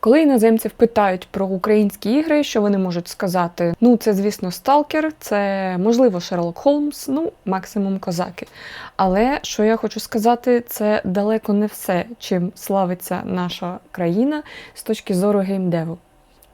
Коли іноземців питають про українські ігри, що вони можуть сказати? Ну, це, звісно, Сталкер, це можливо Шерлок Холмс, ну, максимум козаки. Але що я хочу сказати, це далеко не все, чим славиться наша країна з точки зору геймдеву.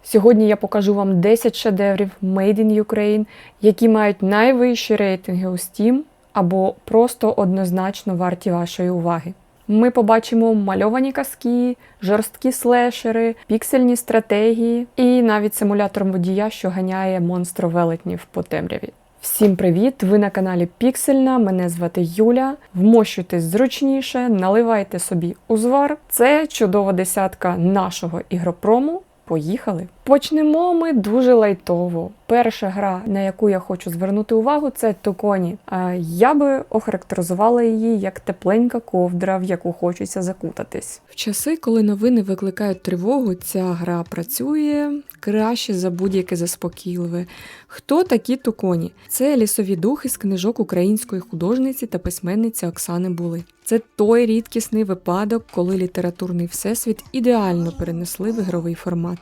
Сьогодні я покажу вам 10 шедеврів Made in Ukraine, які мають найвищі рейтинги у Steam або просто однозначно варті вашої уваги. Ми побачимо мальовані казки, жорсткі слешери, піксельні стратегії і навіть симулятор водія, що ганяє монстро велетнів по темряві. Всім привіт! Ви на каналі Піксельна. Мене звати Юля. Вмощуйтесь зручніше, наливайте собі узвар. Це чудова десятка нашого ігропрому. Поїхали! Почнемо ми дуже лайтово. Перша гра, на яку я хочу звернути увагу, це Токоні. Я би охарактеризувала її як тепленька ковдра, в яку хочеться закутатись. В часи, коли новини викликають тривогу, ця гра працює краще за будь-яке заспокійливе. Хто такі Токоні? Це лісові духи з книжок української художниці та письменниці Оксани Були. Це той рідкісний випадок, коли літературний всесвіт ідеально перенесли в ігровий формат.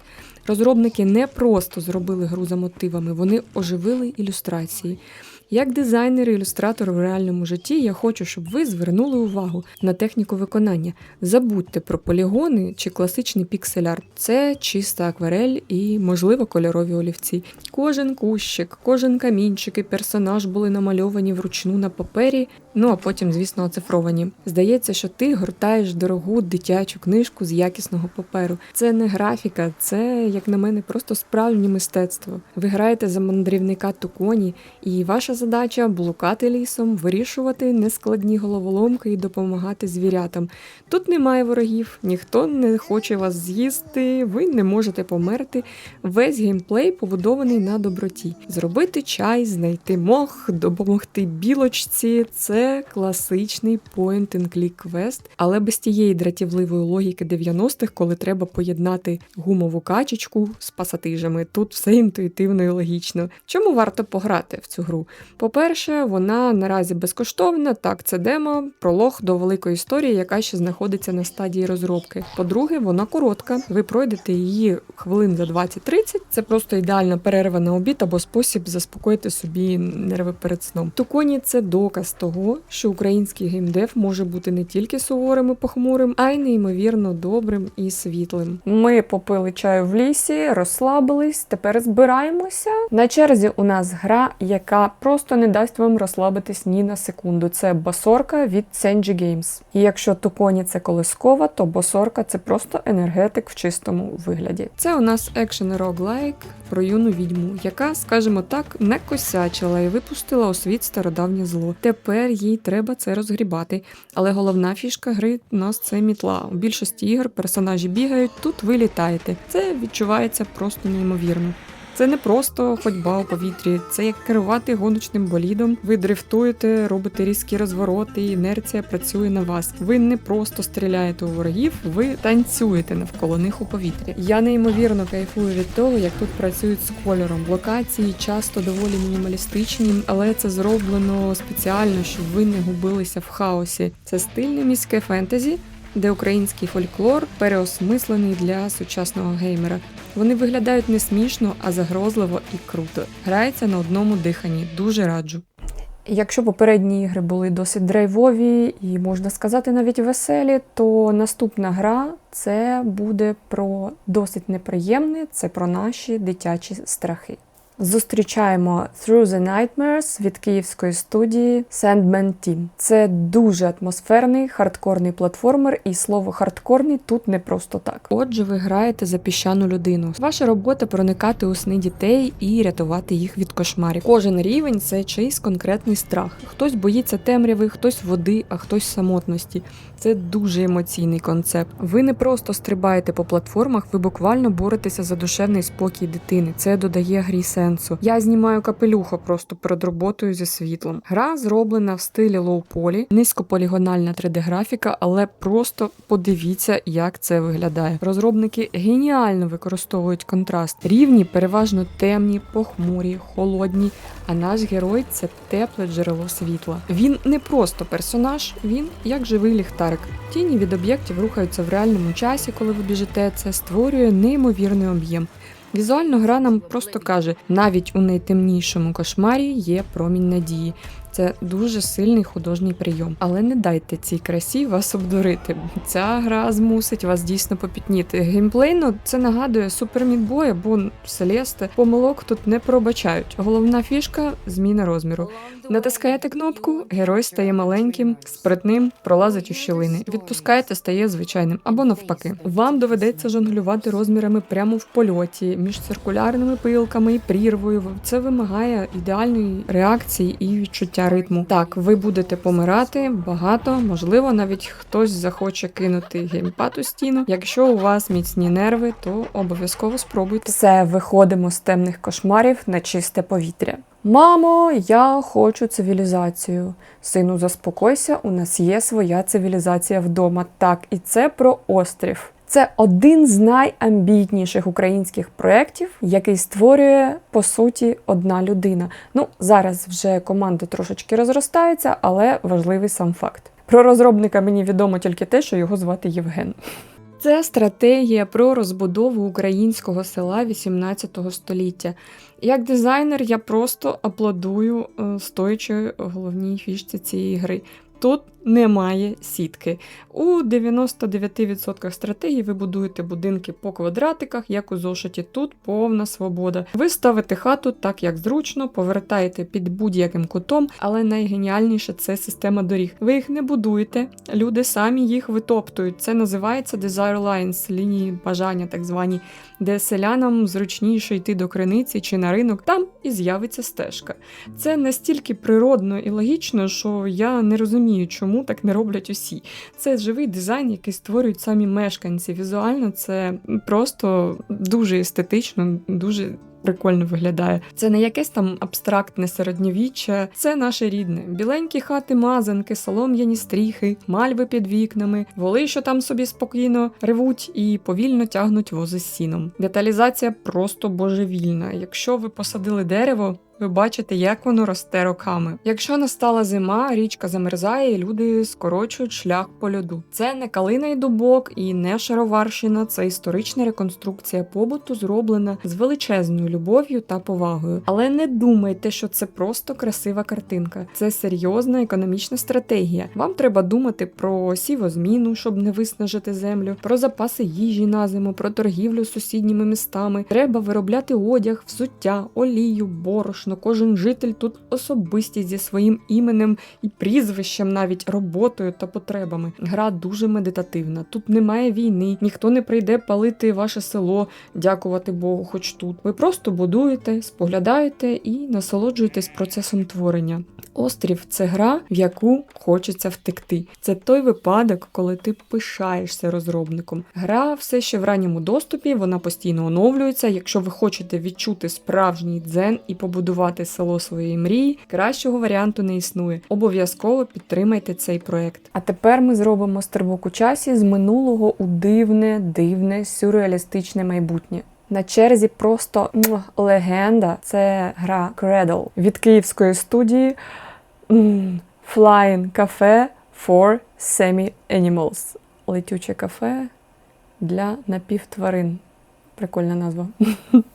Розробники не просто зробили гру за мотивами, вони оживили ілюстрації. Як дизайнер і ілюстратор в реальному житті, я хочу, щоб ви звернули увагу на техніку виконання. Забудьте про полігони чи класичний піксель-арт. Це чиста акварель і, можливо, кольорові олівці. Кожен кущик, кожен камінчик і персонаж були намальовані вручну на папері, ну а потім, звісно, оцифровані. Здається, що ти гортаєш дорогу дитячу книжку з якісного паперу. Це не графіка, це, як на мене, просто справжнє мистецтво. Ви граєте за мандрівника Туконі, і ваша задача блукати лісом, вирішувати нескладні головоломки і допомагати звірятам. Тут немає ворогів, ніхто не хоче вас з'їсти, ви не можете померти. Весь геймплей побудований на доброті. Зробити чай, знайти мох, допомогти білочці це класичний point-and-click квест, але без тієї дратівливої логіки 90-х, коли треба поєднати гумову качечку з пасатижами. Тут все інтуїтивно і логічно. Чому варто пограти в цю гру? По-перше, вона наразі безкоштовна, так, це демо, пролог до великої історії, яка ще знаходиться на стадії розробки. По-друге, вона коротка. Ви пройдете її хвилин за 20-30. Це просто ідеальна перерва на обід або спосіб заспокоїти собі нерви перед сном. Туконі це доказ того, що український геймдев може бути не тільки суворим і похмурим, а й неймовірно добрим і світлим. Ми попили чаю в лісі, розслабились. Тепер збираємося. На черзі у нас гра, яка просто не дасть вам розслабитись ні на секунду. Це басорка від Senji Games. І якщо Туконі це колискова, то басорка це просто енергетик в чистому вигляді. Це у нас екшен роглайк про юну відьму, яка, скажімо так, не косячила і випустила у світ стародавнє зло. Тепер їй треба це розгрібати. Але головна фішка гри у нас це мітла. У більшості ігор персонажі бігають, тут ви літаєте. Це відчувається просто неймовірно. Це не просто ходьба у повітрі, це як керувати гоночним болідом. Ви дрифтуєте, робите різкі розвороти, і інерція працює на вас. Ви не просто стріляєте у ворогів, ви танцюєте навколо них у повітрі. Я неймовірно кайфую від того, як тут працюють з кольором. Локації часто доволі мінімалістичні, але це зроблено спеціально, щоб ви не губилися в хаосі. Це стильне міське фентезі. Де український фольклор переосмислений для сучасного геймера. Вони виглядають не смішно, а загрозливо і круто. Грається на одному диханні. Дуже раджу. Якщо попередні ігри були досить драйвові і можна сказати навіть веселі, то наступна гра це буде про досить неприємне, це про наші дитячі страхи. Зустрічаємо Through the Nightmares від київської студії Sandman Team. Це дуже атмосферний хардкорний платформер, і слово хардкорний тут не просто так. Отже, ви граєте за піщану людину. Ваша робота проникати у сни дітей і рятувати їх від кошмарів. Кожен рівень це чийсь конкретний страх. Хтось боїться темряви, хтось води, а хтось самотності. Це дуже емоційний концепт. Ви не просто стрибаєте по платформах, ви буквально боретеся за душевний спокій дитини. Це додає грі сенс сенсу. Я знімаю капелюха просто перед роботою зі світлом. Гра зроблена в стилі лоу-полі, низькополігональна 3D-графіка, але просто подивіться, як це виглядає. Розробники геніально використовують контраст. Рівні переважно темні, похмурі, холодні. А наш герой це тепле джерело світла. Він не просто персонаж, він як живий ліхтарик. Тіні від об'єктів рухаються в реальному часі, коли ви біжите. Це створює неймовірний об'єм. Візуально гра нам просто каже: навіть у найтемнішому кошмарі є промінь надії. Це дуже сильний художній прийом. Але не дайте цій красі вас обдурити. Ця гра змусить вас дійсно попітніти. Геймплейно це нагадує Meat Boy або Celeste. Помилок тут не пробачають. Головна фішка зміна розміру. Натискаєте кнопку, герой стає маленьким, спритним, пролазить у щілини. Відпускаєте, стає звичайним або навпаки. Вам доведеться жонглювати розмірами прямо в польоті між циркулярними пилками і прірвою. Це вимагає ідеальної реакції і відчуття ритму. Так, ви будете помирати багато, можливо, навіть хтось захоче кинути геймпад у стіну. Якщо у вас міцні нерви, то обов'язково спробуйте. Все, виходимо з темних кошмарів на чисте повітря. Мамо, я хочу цивілізацію. Сину, заспокойся, у нас є своя цивілізація вдома. Так, і це про острів. Це один з найамбітніших українських проєктів, який створює по суті одна людина. Ну зараз вже команда трошечки розростається, але важливий сам факт. Про розробника мені відомо тільки те, що його звати Євген. Це стратегія про розбудову українського села 18 століття. Як дизайнер, я просто аплодую е, стоячи головній фішці цієї гри. Тут немає сітки. У 99% стратегій ви будуєте будинки по квадратиках, як у зошиті. Тут повна свобода. Ви ставите хату так, як зручно, повертаєте під будь-яким кутом, але найгеніальніше це система доріг. Ви їх не будуєте, люди самі їх витоптують. Це називається Desire Lines, лінії бажання, так звані, де селянам зручніше йти до криниці чи на ринок, там і з'явиться стежка. Це настільки природно і логічно, що я не розумію, чому так не роблять усі. Це живий дизайн, який створюють самі мешканці. Візуально це просто дуже естетично, дуже. Прикольно виглядає. Це не якесь там абстрактне середньовіччя, це наше рідне. Біленькі хати, мазанки, солом'яні стріхи, мальви під вікнами, воли, що там собі спокійно ревуть і повільно тягнуть вози з сіном. Деталізація просто божевільна. Якщо ви посадили дерево, ви бачите, як воно росте роками. Якщо настала зима, річка замерзає, і люди скорочують шлях по льоду. Це не калина й дубок і не шароварщина, це історична реконструкція побуту, зроблена з величезною любов'ю та повагою. Але не думайте, що це просто красива картинка. Це серйозна економічна стратегія. Вам треба думати про сівозміну, щоб не виснажити землю, про запаси їжі на зиму, про торгівлю з сусідніми містами. Треба виробляти одяг, взуття, олію, борошно. Кожен житель тут особистість зі своїм іменем і прізвищем, навіть роботою та потребами. Гра дуже медитативна. Тут немає війни, ніхто не прийде палити ваше село, дякувати Богу, хоч тут. Ви просто будуєте, споглядаєте і насолоджуєтесь процесом творення. Острів це гра, в яку хочеться втекти. Це той випадок, коли ти пишаєшся розробником. Гра все ще в ранньому доступі, вона постійно оновлюється. Якщо ви хочете відчути справжній дзен і побудувати село своєї мрії, кращого варіанту не існує. Обов'язково підтримайте цей проект. А тепер ми зробимо стрибок у часі з минулого у дивне, дивне, сюрреалістичне майбутнє. На черзі просто легенда. Це гра Cradle від київської студії Flying Cafe for Semi Animals. Летюче кафе для напівтварин. Прикольна назва.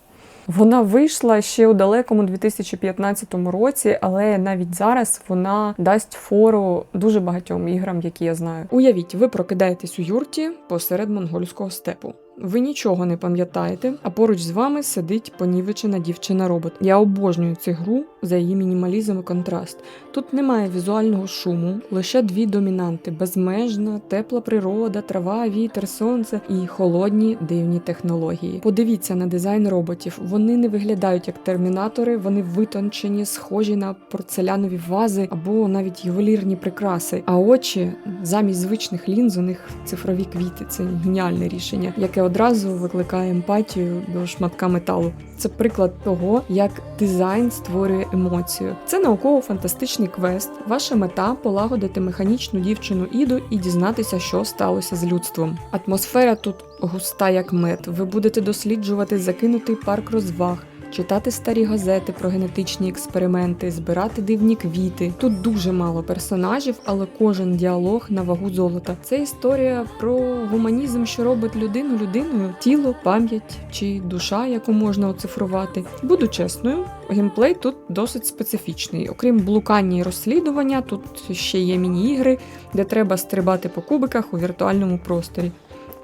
Вона вийшла ще у далекому 2015 році, але навіть зараз вона дасть фору дуже багатьом іграм, які я знаю. Уявіть, ви прокидаєтесь у юрті посеред монгольського степу. Ви нічого не пам'ятаєте, а поруч з вами сидить понівечена дівчина-робот. Я обожнюю цю гру за її мінімалізм і контраст. Тут немає візуального шуму, лише дві домінанти: безмежна, тепла природа, трава, вітер, сонце і холодні дивні технології. Подивіться на дизайн роботів. Вони не виглядають як термінатори, вони витончені, схожі на порцелянові вази або навіть ювелірні прикраси. А очі замість звичних лінз у них цифрові квіти. Це геніальне рішення, яке одразу викликає емпатію до шматка металу. Це приклад того, як дизайн створює емоцію. Це науково-фантастичний квест. Ваша мета полагодити механічну дівчину Іду і дізнатися, що сталося з людством. Атмосфера тут густа як мед. Ви будете досліджувати закинутий парк розваг. Читати старі газети про генетичні експерименти, збирати дивні квіти. Тут дуже мало персонажів, але кожен діалог на вагу золота. Це історія про гуманізм, що робить людину людиною, тіло, пам'ять чи душа, яку можна оцифрувати. Буду чесною, геймплей тут досить специфічний. Окрім блукання і розслідування, тут ще є міні-ігри, де треба стрибати по кубиках у віртуальному просторі.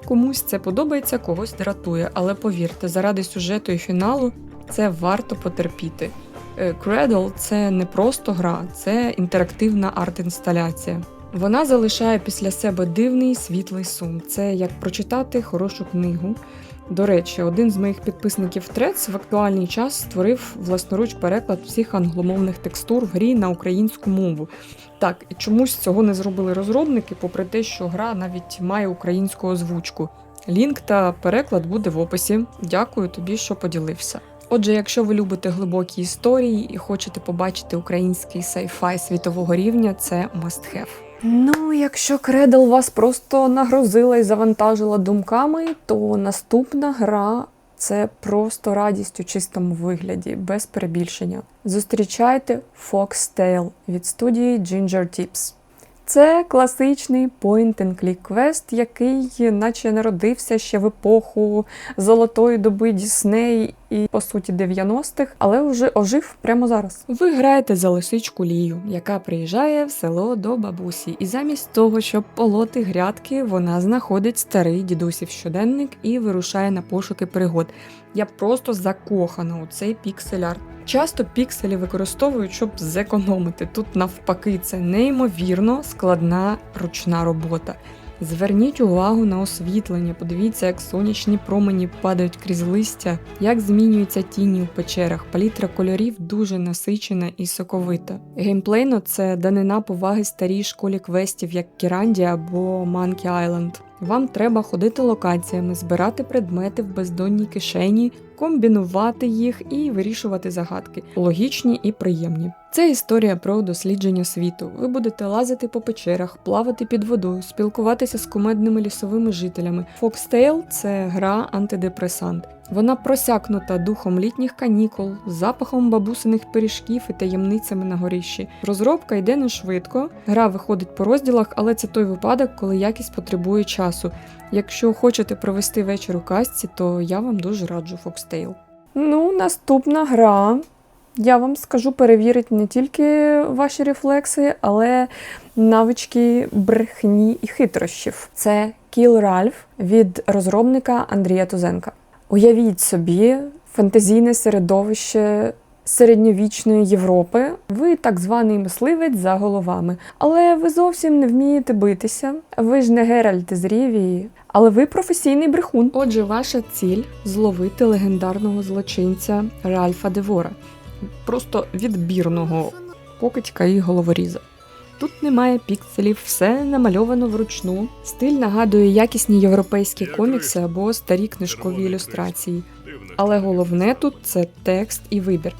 Комусь це подобається, когось дратує, але повірте, заради сюжету і фіналу це варто потерпіти. Е, Cradle – це не просто гра, це інтерактивна арт-інсталяція. Вона залишає після себе дивний світлий сум. Це як прочитати хорошу книгу. До речі, один з моїх підписників Трец в актуальний час створив власноруч переклад всіх англомовних текстур в грі на українську мову. Так, і чомусь цього не зробили розробники, попри те, що гра навіть має українську озвучку. Лінк та переклад буде в описі. Дякую тобі, що поділився. Отже, якщо ви любите глибокі історії і хочете побачити український сайфай світового рівня, це must have. Ну, якщо Кредл вас просто нагрузила і завантажила думками, то наступна гра це просто радість у чистому вигляді, без перебільшення. Зустрічайте Foxtail від студії Ginger Tips. Це класичний point-and-click квест, який наче народився ще в епоху золотої доби Дісней і по суті 90-х, але вже ожив прямо зараз. Ви граєте за лисичку Лію, яка приїжджає в село до бабусі, і замість того, щоб полоти грядки, вона знаходить старий дідусів щоденник і вирушає на пошуки пригод. Я просто закохана у цей піксель-арт. Часто пікселі використовують, щоб зекономити. Тут навпаки, це неймовірно складна ручна робота. Зверніть увагу на освітлення, подивіться, як сонячні промені падають крізь листя, як змінюються тіні у печерах. Палітра кольорів дуже насичена і соковита. Геймплейно це данина поваги старій школі квестів, як Кіранді або Monkey Island. Вам треба ходити локаціями, збирати предмети в бездонній кишені, комбінувати їх і вирішувати загадки, логічні і приємні. Це історія про дослідження світу. Ви будете лазити по печерах, плавати під водою, спілкуватися з кумедними лісовими жителями. Foxtail – це гра антидепресант. Вона просякнута духом літніх канікул, запахом бабусиних пиріжків і таємницями на горіщі. Розробка йде не швидко, гра виходить по розділах, але це той випадок, коли якість потребує часу. Якщо хочете провести вечір у казці, то я вам дуже раджу Foxtail. Ну, наступна гра. Я вам скажу, перевірить не тільки ваші рефлекси, але навички брехні і хитрощів. Це Kill Ralph від розробника Андрія Тузенка. Уявіть собі фантазійне середовище середньовічної Європи. Ви так званий мисливець за головами, але ви зовсім не вмієте битися. Ви ж не Геральт з Рівії, але ви професійний брехун. Отже, ваша ціль зловити легендарного злочинця Ральфа Девора, просто відбірного покидька і головоріза. Тут немає пікселів, все намальовано вручну. Стиль нагадує якісні європейські комікси або старі книжкові ілюстрації. Але головне тут це текст і вибір.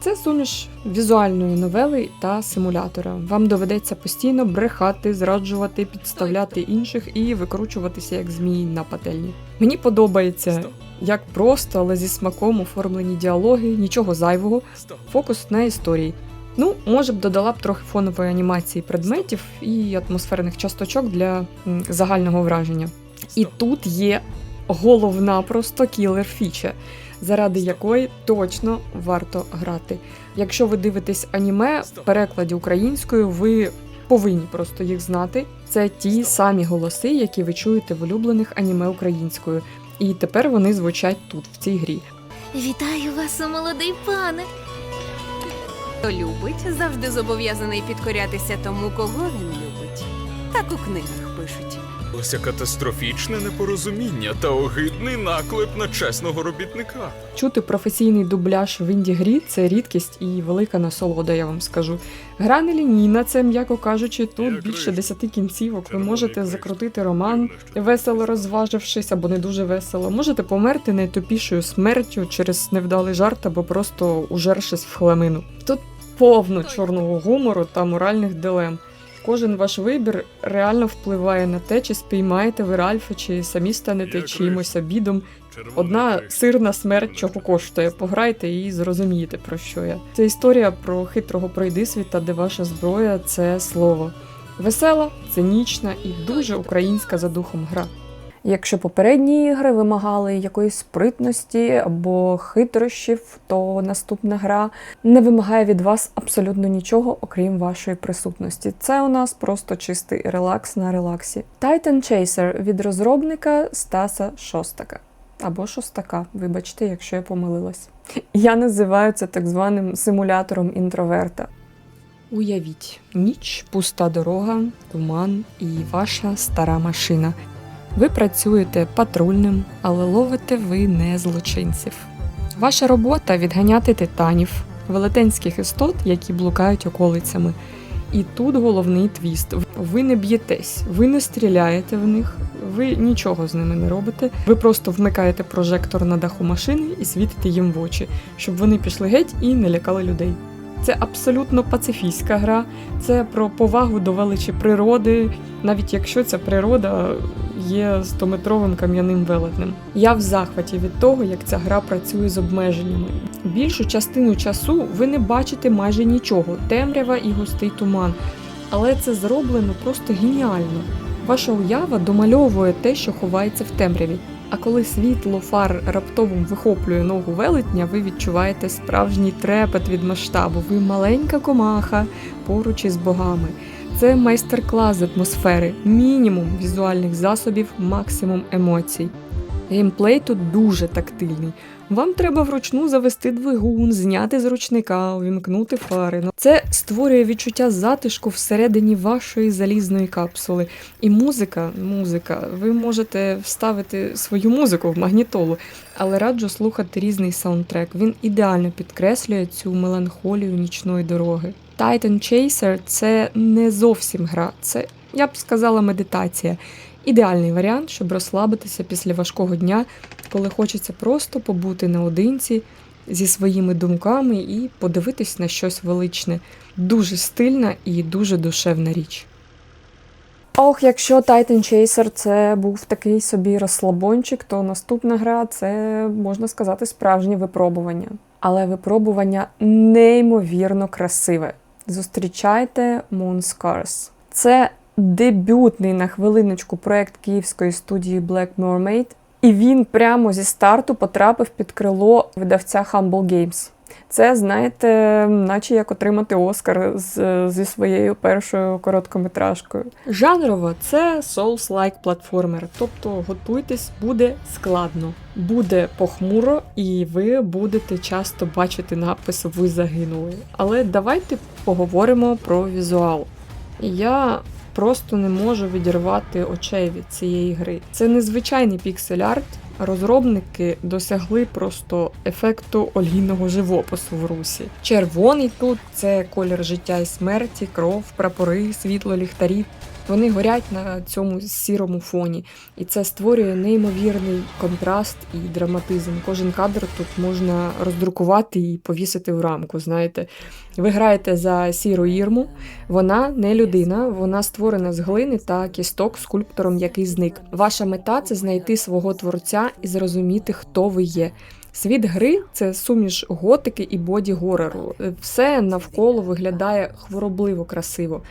Це суміш візуальної новели та симулятора. Вам доведеться постійно брехати, зраджувати, підставляти інших і викручуватися як змії на пательні. Мені подобається, як просто, але зі смаком оформлені діалоги, нічого зайвого, фокус на історії. Ну, може б додала б трохи фонової анімації предметів і атмосферних часточок для загального враження. І тут є головна просто кілер фіча, заради якої точно варто грати. Якщо ви дивитесь аніме в перекладі українською, ви повинні просто їх знати. Це ті самі голоси, які ви чуєте в улюблених аніме українською. І тепер вони звучать тут, в цій грі. Вітаю вас, молодий пане. Хто любить, завжди зобов'язаний підкорятися тому, кого він любить. Так у книгах Ось катастрофічне непорозуміння та огидний наклеп на чесного робітника. Чути професійний дубляж в інді-грі це рідкість і велика насолода, я вам скажу. Гра не лінійна, це, м'яко кажучи, тут більше десяти кінцівок. Ви можете закрутити роман, весело розважившись або не дуже весело. Можете померти найтупішою смертю через невдалий жарт або просто ужершись в хламину. Тут повно чорного гумору та моральних дилем. Кожен ваш вибір реально впливає на те, чи спіймаєте ви Ральфа, чи самі станете чимось обідом. Одна сирна смерть чого коштує. Пограйте і зрозумієте про що я. Це історія про хитрого пройдисвіта, де ваша зброя це слово. Весела, цинічна і дуже українська за духом гра. Якщо попередні ігри вимагали якоїсь спритності або хитрощів, то наступна гра не вимагає від вас абсолютно нічого, окрім вашої присутності. Це у нас просто чистий релакс на релаксі. Titan Chaser від розробника Стаса Шостака. Або Шостака, вибачте, якщо я помилилась. Я називаю це так званим симулятором інтроверта. Уявіть, ніч, пуста дорога, туман і ваша стара машина. Ви працюєте патрульним, але ловите ви не злочинців. Ваша робота відганяти титанів, велетенських істот, які блукають околицями. І тут головний твіст. Ви не б'єтесь, ви не стріляєте в них, ви нічого з ними не робите. Ви просто вмикаєте прожектор на даху машини і світите їм в очі, щоб вони пішли геть і не лякали людей. Це абсолютно пацифістська гра, це про повагу до величі природи, навіть якщо ця природа є 100-метровим кам'яним велетнем. Я в захваті від того, як ця гра працює з обмеженнями. Більшу частину часу ви не бачите майже нічого, темрява і густий туман. Але це зроблено просто геніально. Ваша уява домальовує те, що ховається в темряві. А коли світло фар раптово вихоплює ногу велетня, ви відчуваєте справжній трепет від масштабу. Ви маленька комаха поруч із богами. Це майстер-клас атмосфери, мінімум візуальних засобів, максимум емоцій. Геймплей тут дуже тактильний. Вам треба вручну завести двигун, зняти з ручника, увімкнути фари. Ну, Це створює відчуття затишку всередині вашої залізної капсули. І музика, музика, ви можете вставити свою музику в магнітолу, але раджу слухати різний саундтрек. Він ідеально підкреслює цю меланхолію нічної дороги. Titan Chaser – це не зовсім гра, це я б сказала медитація. Ідеальний варіант, щоб розслабитися після важкого дня, коли хочеться просто побути наодинці зі своїми думками і подивитись на щось величне. Дуже стильна і дуже душевна річ. Ох, якщо Titan Chaser це був такий собі розслабончик, то наступна гра це можна сказати справжнє випробування. Але випробування неймовірно красиве. Зустрічайте Moon Scars. Це дебютний на хвилиночку проект київської студії Black Mermaid, і він прямо зі старту потрапив під крило видавця Humble Games. Це, знаєте, наче як отримати Оскар з, зі своєю першою короткометражкою. Жанрово це Souls-like платформер, тобто готуйтесь, буде складно, буде похмуро, і ви будете часто бачити напис Ви загинули. Але давайте поговоримо про візуал. Я просто не можу відірвати очей від цієї гри. Це незвичайний піксель-арт. Розробники досягли просто ефекту олійного живопису в русі. Червоний тут це колір життя і смерті, кров, прапори, світло ліхтарів. Вони горять на цьому сірому фоні, і це створює неймовірний контраст і драматизм. Кожен кадр тут можна роздрукувати і повісити в рамку. Знаєте, ви граєте за сіру ірму. Вона не людина, вона створена з глини та кісток скульптором, який зник. Ваша мета це знайти свого творця і зрозуміти, хто ви є. Світ гри це суміш готики і боді горору. Все навколо виглядає хворобливо красиво.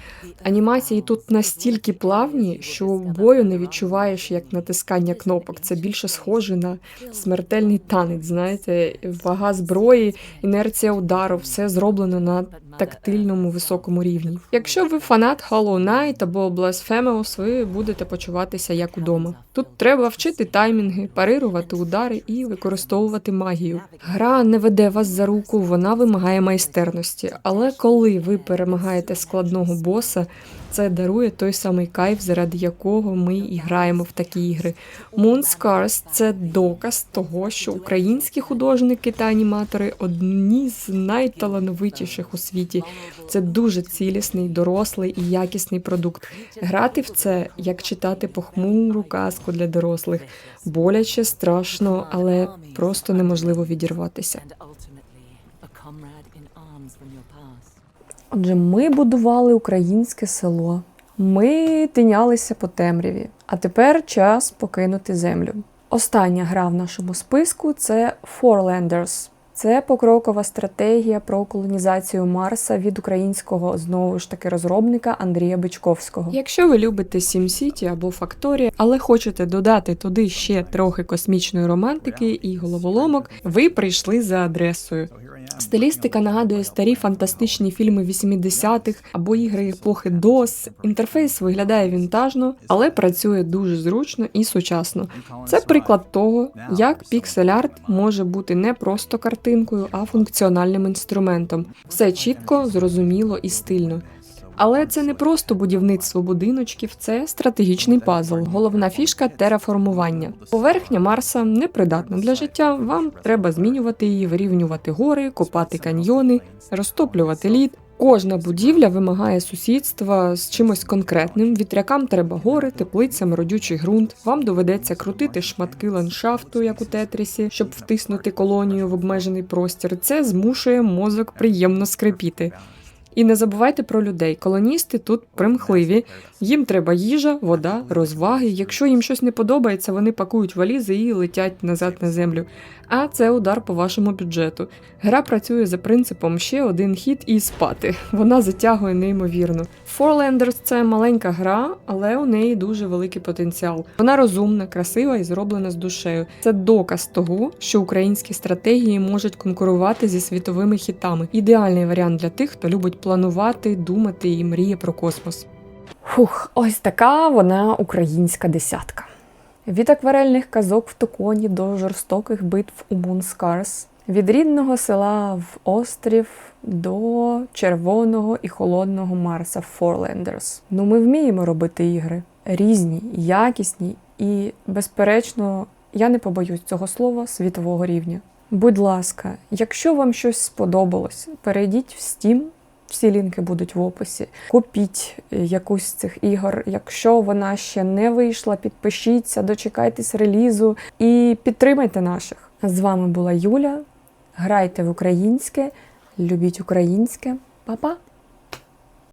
Анімації тут настільки плавні, що бою не відчуваєш як натискання кнопок. Це більше схоже на смертельний танець. Знаєте, вага зброї, інерція удару, все зроблено на тактильному високому рівні. Якщо ви фанат Hollow Knight або Blasphemous, ви будете почуватися як удома. Тут треба вчити таймінги, парирувати удари і використовувати відчувати магію. Гра не веде вас за руку, вона вимагає майстерності. Але коли ви перемагаєте складного боса, це дарує той самий кайф, заради якого ми і граємо в такі ігри. Moon Scars – це доказ того, що українські художники та аніматори одні з найталановитіших у світі. Це дуже цілісний, дорослий і якісний продукт. Грати в це як читати похмуру казку для дорослих. Боляче, страшно, але просто неможливо відірватися. Отже, ми будували українське село. Ми тинялися по темряві. А тепер час покинути землю. Остання гра в нашому списку це Forelanders. Це покрокова стратегія про колонізацію Марса від українського знову ж таки розробника Андрія Бичковського. Якщо ви любите SimCity або Factorio, але хочете додати туди ще трохи космічної романтики і головоломок, ви прийшли за адресою. Стилістика нагадує старі фантастичні фільми 80-х або ігри епохи DOS. Інтерфейс виглядає вінтажно, але працює дуже зручно і сучасно. Це приклад того, як піксель-арт може бути не просто картинкою, а функціональним інструментом. Все чітко, зрозуміло і стильно. Але це не просто будівництво будиночків, це стратегічний пазл. Головна фішка тераформування. Поверхня Марса непридатна для життя. Вам треба змінювати її, вирівнювати гори, копати каньйони, розтоплювати лід. Кожна будівля вимагає сусідства з чимось конкретним. Вітрякам треба гори, теплицям родючий ґрунт. Вам доведеться крутити шматки ландшафту, як у тетрісі, щоб втиснути колонію в обмежений простір. Це змушує мозок приємно скрипіти. І не забувайте про людей. Колоністи тут примхливі. Їм треба їжа, вода, розваги. Якщо їм щось не подобається, вони пакують валізи і летять назад на землю. А це удар по вашому бюджету. Гра працює за принципом ще один хід і спати. Вона затягує неймовірно. Forelanders – це маленька гра, але у неї дуже великий потенціал. Вона розумна, красива і зроблена з душею. Це доказ того, що українські стратегії можуть конкурувати зі світовими хітами. Ідеальний варіант для тих, хто любить планувати, думати і мріє про космос. Фух, ось така вона українська десятка. Від акварельних казок в токоні до жорстоких битв у Scars, від рідного села в острів до червоного і холодного Марса Forelanders. Ну, ми вміємо робити ігри різні, якісні і, безперечно, я не побоюсь цього слова світового рівня. Будь ласка, якщо вам щось сподобалось, перейдіть в Steam, всі лінки будуть в описі. Купіть е, якусь з цих ігор. Якщо вона ще не вийшла, підпишіться, дочекайтесь релізу і підтримайте наших. З вами була Юля. Грайте в українське, любіть українське. Па-па!